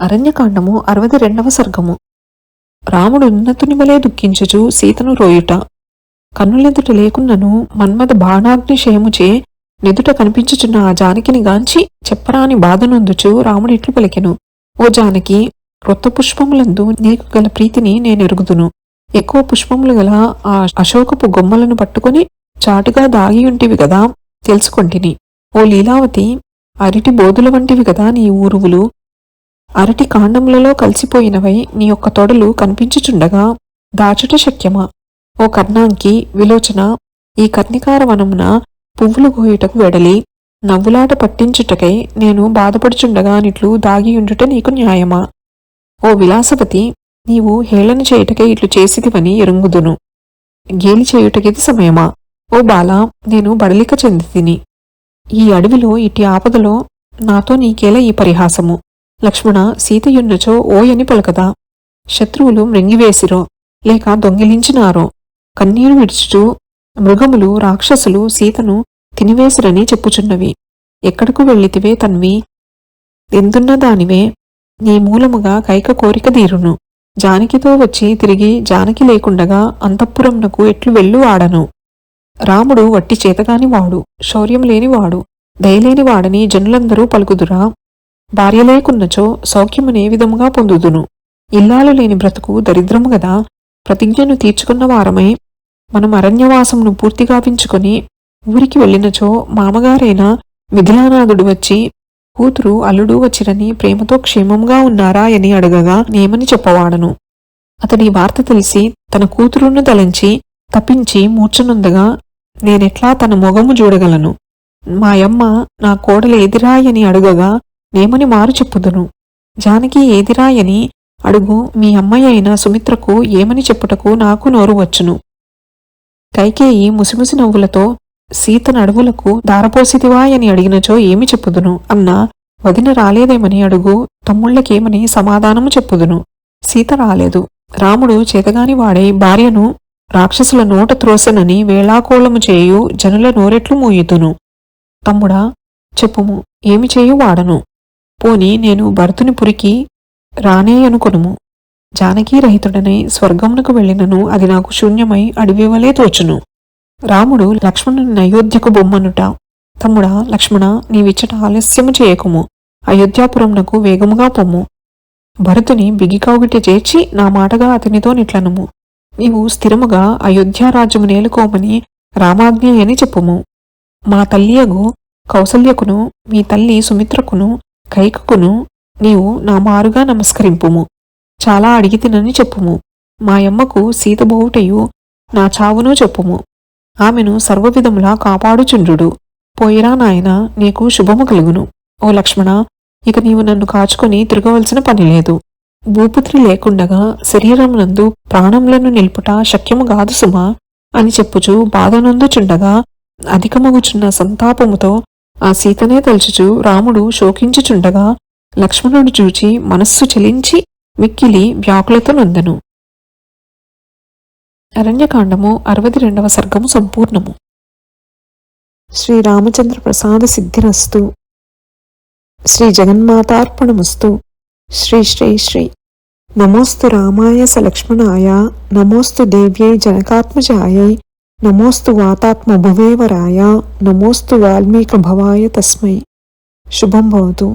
అరణ్యకాండము అరవది రెండవ సర్గము. రాముడు ఉన్నతుని వలె దుఃఖించుచు సీతను రోయుట. కన్నులెదుట లేకున్నను మన్మథ బాణాగ్నిశయముచే నెదుట కనిపించుచున్న ఆ జానకిని గాంచి చెప్పరాని బాధనొందుచు రాముడు ఇట్లు పలికెను. ఓ జానకి క్రొత్త పుష్పములందు నీకు గల ప్రీతిని నేనెరుగుదును. ఎక్కువ పుష్పములు గల ఆ అశోకపు గొమ్మలను పట్టుకొని చాటుగా దాగియుంటివి కదా గదా తెలుసుకొంటిని. ఓ లీలావతి అరిటి బోధుల వంటివి కదా నీ ఊరువులు. అరటి కాండములలో కలిసిపోయినవై నీ యొక్క తొడలు కనిపించుచుండగా దాచుట శక్యమా? ఓ కర్ణాంకి విలోచన ఈ కర్ణికార వనమున పువ్వులు గోయుటకు వెడలి నవ్వులాట పట్టించుటకై నేను బాధపడుచుండగా నిట్లు దాగియుండుట నీకు న్యాయమా? ఓ విలాసపతి నీవు హేళన చేయుటకై ఇట్లు చేసిదివని ఎరుంగుదును. గేలి చేయుటకిది సమయమా? ఓ బాల నేను బడలిక చెందితిని. ఈ అడవిలో ఇట్టి ఆపదలో నాతో నీకేలా ఈ పరిహాసము. లక్ష్మణ సీతయున్నచో ఓయని పలకదా. శత్రువులు మృంగివేసిరో లేక దొంగిలించినారో. కన్నీరు విడుచుచూ మృగములు రాక్షసులు సీతను తినివేసిరని చెప్పుచున్నవి. ఎక్కడకు వెళ్ళితివే తన్వి? ఎందున్న దానివే? నీ మూలముగా కైక కోరిక తీరును. జానకితో వచ్చి తిరిగి జానకి లేకుండగా అంతఃపురంనకు ఎట్లు వెళ్ళు వాడను రాముడు వట్టి చేతగాని వాడు శౌర్యం లేనివాడు దయలేని వాడని జనులందరూ పలుకుదురా? భార్య లేకున్నచో సౌఖ్యమునే విధముగా పొందుదును. ఇల్లాలు లేని బ్రతుకు దరిద్రము గదా. ప్రతిజ్ఞను తీర్చుకున్న వారమై మనం అరణ్యవాసమును పూర్తిగా పెంచుకొని ఊరికి వెళ్ళినచో మామగారైన మిథిలానాథుడు వచ్చి కూతురు అల్లుడు వచ్చిరని ప్రేమతో క్షేమంగా ఉన్నారా? అని అడగగా నేమని చెప్పవాడను. అతడి వార్త తెలిసి తన కూతురును తలంచి తప్పించి మూర్ఛనుందగా నేనెట్లా తన మొగము చూడగలను? మాయమ్మ నా కోడలు ఎదిరాయని అడుగగా ఏమని మారు చెప్పుదును? జానకి ఏదిరాయని అడుగు మీ అమ్మాయి అయిన సుమిత్రకు ఏమని చెప్పుటకు నాకు నోరు వచ్చును. కైకేయి ముసిముసి నవ్వులతో సీత నడువులకు దారపోసితివాయని అడిగినచో ఏమి చెప్పుదును? అన్న వదిన రాలేదేమని అడుగు తమ్ముళ్ళకేమని సమాధానము చెప్పుదును? సీత రాలేదు. రాముడు చేతగాని వాడై భార్యను రాక్షసుల నోట త్రోసెనని వేళాకోళము చేయు జనుల నోరెట్లు మూయుదును. తమ్ముడా చెప్పుము ఏమి చేయు వాడను? పోని నేను భరతుని పురికి రానే అనుకొనుము. జానకీరహితుడనై స్వర్గమునకు వెళ్ళినను అది నాకు శూన్యమై అడివివలే తోచును. రాముడు లక్ష్మణుని అయోధ్యకు బొమ్మనుట తమ్ముడా లక్ష్మణ నీవిచ్చట ఆలస్యము చేయకుము. అయోధ్యాపురంనకు వేగముగా పొమ్ము భరతుని బిగికౌగిటి చేర్చి నా మాటగా అతనితో నిట్లనము. నీవు స్థిరముగా అయోధ్యారాజ్యము నేలుకోమని రామాజ్ఞయని చెప్పుము. మా తల్లియగు కౌసల్యకును మీ తల్లి సుమిత్రకును కైకకును నీవు నా మారుగా నమస్కరింపుము. చాలా అడిగితినని చెప్పుము. మాయమ్మకు సీతబోవుటయు నా చావును చెప్పుము. ఆమెను సర్వవిధములా కాపాడుచుండ్రుడు పోయిరా నాయన నీకు శుభము కలుగును. ఓ లక్ష్మణ ఇక నీవు నన్ను కాచుకొని తిరగవలసిన పని లేదు. భూపుత్రి లేకుండగా శరీరమునందు ప్రాణములను నిలుపుట శక్యము కాదు సుమా అని చెప్పుచు బాధనందుచుండగా అధికమగుచున్న సంతాపముతో ఆ సీతనే తలుచుచు రాముడు శోకించుచుండగా లక్ష్మణుడు చూచి మనస్సు చెలించి మిక్కిలి వ్యాకులతో నొందను. అరణ్యకాండము అరవది రెండవ సర్గము సంపూర్ణము. శ్రీరామచంద్ర ప్రసాద సిద్ధిరస్తు. శ్రీ జగన్మాతార్పణముస్తు. శ్రీ శ్రీ శ్రీ. నమోస్తు రామాయ సలక్ష్మణాయ లక్ష్మణాయ. నమోస్తు దేవ్యై జనకాత్మజాయై. नमोस्तु वातात्मभुवेवराय नमोस्तु वाल्मीकभवाय तस्मै। शुभं भवतु।